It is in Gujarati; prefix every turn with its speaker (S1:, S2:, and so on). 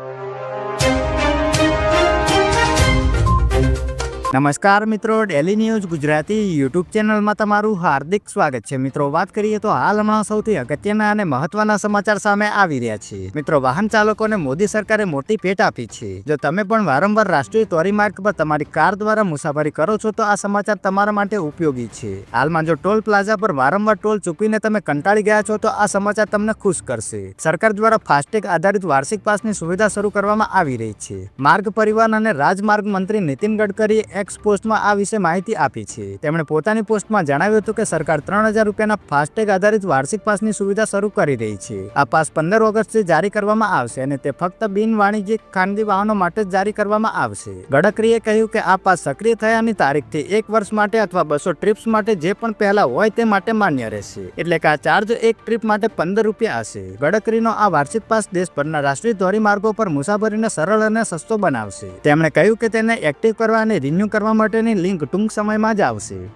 S1: you. નમસ્કાર મિત્રો ડેલી ન્યૂઝ ગુજરાતી યુટ્યુબ ચેનલમાં તમારું હાર્દિક સ્વાગત છે. મિત્રો, વાત કરીએ તો હાલ હમણાં સૌથી અગત્યના અને મહત્વના સમાચાર સામે આવી રહ્યા છે. મિત્રો, વાહન ચાલકોને મોદી સરકારે મોટી ભેટ આપી છે. જો તમે પણ વારંવાર રાષ્ટ્રીય ધોરીમાર્ગ પર તમારી કાર દ્વારા મુસાફરી કરો છો, તો આ સમાચાર તમારા માટે ઉપયોગી છે. હાલમાં જો ટોલ પ્લાઝા પર વારંવાર ટોલ ચૂકવીને તમે કંટાળી ગયા છો, તો આ સમાચાર તમને ખુશ કરશે. સરકાર દ્વારા ફાસ્ટેગ આધારિત વાર્ષિક પાસની સુવિધા શરૂ કરવામાં આવી રહી છે. માર્ગ પરિવહન અને રાજમાર્ગ મંત્રી નીતિન ગડકરીએ એક્સ પોસ્ટમાં આ વિશે માહિતી આપી છે. તેમણે પોતાની પોસ્ટમાં જણાવ્યું હતું કે સરકાર ત્રણ હજાર રૂપિયાના ફાસ્ટેગ આધારિત વાર્ષિક પાસની સુવિધા શરૂ કરી રહી છે. આ પાસ પંદર ઓગસ્ટથી જારી કરવામાં આવશે અને તે ફક્ત બિન વાણિજ્યિક ખાનગી વાહનો માટે જ જારી કરવામાં આવશે. ગડકરીએ કહ્યું કે આ પાસ સક્રિય થયાની તારીખથી એક વર્ષ માટે અથવા બસો ટ્રીપ્સ માટે જે પણ પહેલા હોય તે માટે માન્ય રહેશે. એટલે કે આ ચાર્જ એક ટ્રીપ માટે પંદર રૂપિયા હશે. ગડકરીનો આ વાર્ષિક પાસ દેશભરના રાષ્ટ્રીય ધોરીમાર્ગો પર મુસાફરીને સરળ અને સસ્તો બનાવશે. તેમણે કહ્યું કે તેને એક્ટિવ કરવા અને રિન્યૂ કરવા માટેની લિંક ટૂંક સમયમાં જ આવશે.